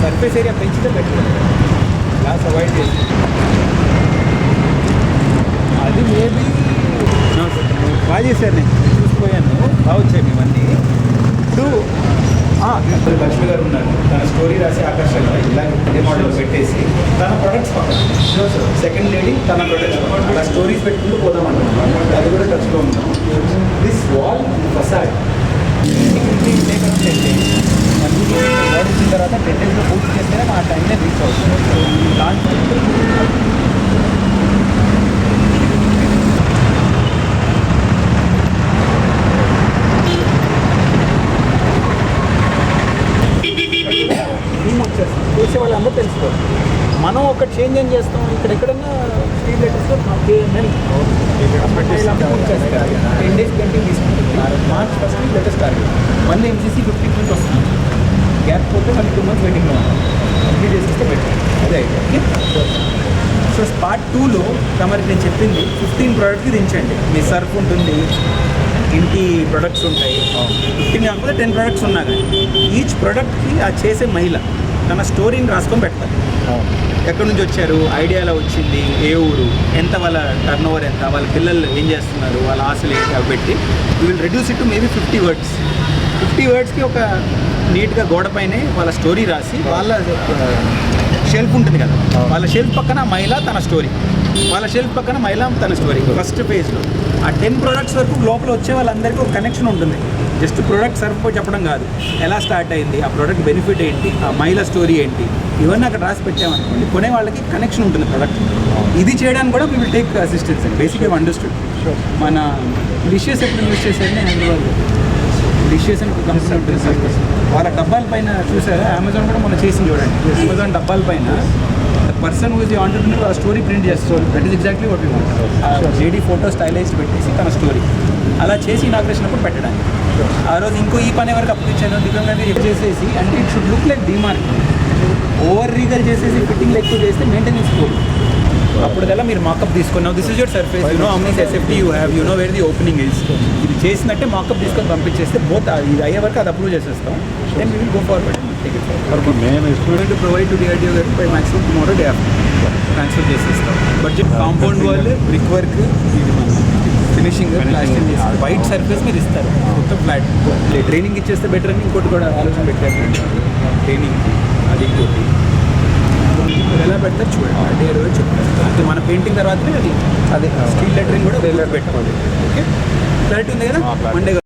Surface area పెంచితే better glass avoid చేసి అది మేబీ బాగా చేశాను నేను. చూసిపోయాను. బాగా వచ్చాయి ఇవన్నీ. ఇప్పుడు లక్ష్మి గారు ఉన్నారు. తన స్టోరీ రాసి ఆకర్షణ ఇలా ఇదే మోడల్ పెట్టేసి తన ప్రొడక్ట్స్ పక్కన. సెకండ్ లేడీ తన ప్రొడక్ట్స్ అలా స్టోరీస్ పెట్టుకుంటూ పోదాం అనుకుంటున్నాం. అది కూడా టచ్లో ఉన్నాం దిస్ వాల్ ఫసాడ్ చేసే వాళ్ళందరూ తెలుసుకోవాలి మనం ఒక చేంజ్ ఏం చేస్తాం? ఇక్కడ ఎక్కడన్నా లెటర్స్లో కేఎంఎల్ టెన్ డేస్ పెయింటింగ్ తీసుకుంటుంది. మార్చ్ ఫస్ట్ లెటెస్ట్ టార్గెట్ మళ్ళీ ఎంసీసీ ఫిఫ్టీ నుంచి వస్తుంది. గ్యాప్ పోతే మళ్ళీ టూ మంత్స్ వెయిటింగ్లో ఉంటాం కంప్లీట్ చేసేస్తే బెటర్ అదే ఓకే సో పార్ట్ టూలో తమరికి నేను చెప్పింది ఫిఫ్టీన్ ప్రోడక్ట్కి దించండి. మీ సర్ఫ్ ఉంటుంది. ఇంటి ప్రొడక్ట్స్ ఉంటాయి. ఫిఫ్టీన్ కాకపోతే టెన్ ప్రొడక్ట్స్ ఉన్నా కానీ ఈచ్ ప్రోడక్ట్కి ఆ చేసే మహిళ తన స్టోరీని రాసుకొని పెడతారు. ఎక్కడి నుంచి వచ్చారు? ఐడియా ఎలా వచ్చింది? ఏ ఊరు? ఎంత వాళ్ళ టర్న్ ఓవర్ ఎంత? వాళ్ళ పిల్లలు ఏం చేస్తున్నారు? వాళ్ళ ఆశలు ఏంటి? అవి పెట్టి you will reduce it to maybe fifty words fifty వర్డ్స్కి ఒక నీట్గా గోడపైనే వాళ్ళ స్టోరీ రాసి వాళ్ళ షెల్ఫ్ ఉంటుంది కదా? వాళ్ళ షెల్ఫ్ పక్కన మహిళ తన స్టోరీ వాళ్ళ షెల్ఫ్ పక్కన మహిళ తన స్టోరీ ఫస్ట్ పేజ్లో ఆ టెన్ ప్రొడక్ట్స్ వరకు లోపల వచ్చే వాళ్ళందరికీ ఒక కనెక్షన్ ఉంటుంది. జస్ట్ ప్రోడక్ట్ సర్ఫ్ చెప్పడం కాదు. ఎలా స్టార్ట్ అయింది? ఆ ప్రోడక్ట్ బెనిఫిట్ ఏంటి? ఆ మహిళ స్టోరీ ఏంటి? ఇవన్నీ అక్కడ రాసి పెట్టామనుకోండి కొనే వాళ్ళకి కనెక్షన్ ఉంటుంది ప్రోడక్ట్ ఇది చేయడానికి కూడా వీ విల్ టేక్ అసిస్టెన్స్ బేసిక్గా అండర్స్టూడ్ మన డిషెస్ ఎప్పుడు యూస్ చేసేది హైదరాబాద్ డిషెస్ అని ఒక కంపెనీ ఉంటుంది. వాళ్ళ డబ్బాల పైన చూసారా? అమెజాన్ కూడా మనం చేసింది చూడండి. అమెజాన్ డబ్బాల పైన పర్సన్ హూజ్ ఆంటర్ప్రినర్ ఆ స్టోరీ ప్రింట్ చేస్తారు that is exactly what want JD photo stylize పెట్టేసి తన స్టోరీ అలా చేసి ఇనాగ్రేషన్ అప్పుడు పెట్టడానికి. ఆ రోజు ఇంకో ఈ పని వరకు అప్పుడు ఇచ్చాను. దివ్యం గాంధీ చేసేసి అంటే it should look like డిమార్క్ over Regal చేసేసి ఫిట్టింగ్ ఎక్కువ చేస్తే మెయింటెనెన్స్ పోదు అప్పుడు కల్లా మీరు మాకప్ తీసుకున్నావు. This is your surface you know how SFT you have you know where the opening is ఇది చేసినట్టే మాకప్ తీసుకొని పంపించేస్తే బోత్ ఇది అయ్యే వరకు అది అప్రూవ్ చేసేస్తాం. Then we will go forward మేము స్టూడెంట్ ప్రొవైడ్ టు డిఆర్డిఓ గారికి by maximum tomorrow day transfer చేసేస్తాం. Budget compound wall brick work finishing plastering చేసి వైట్ సర్ఫేస్ మీరు ఇస్తారు. మొత్తం ఫ్లాట్ ట్రైనింగ్ ఇచ్చేస్తే బెటర్ అని ఇంకోటి కూడా ఆలోచన పెట్టారు. ట్రైనింగ్ అది ఇంకోటి. ఎలా పెడతారు చూడండి. అంటే రోజు చెప్తారు. మన పెయింటింగ్ తర్వాతనే అది. అదే స్టీల్ లెటరింగ్ కూడా పెట్టుకోండి ఓకే క్లారిటీ ఉంది కదా? మండే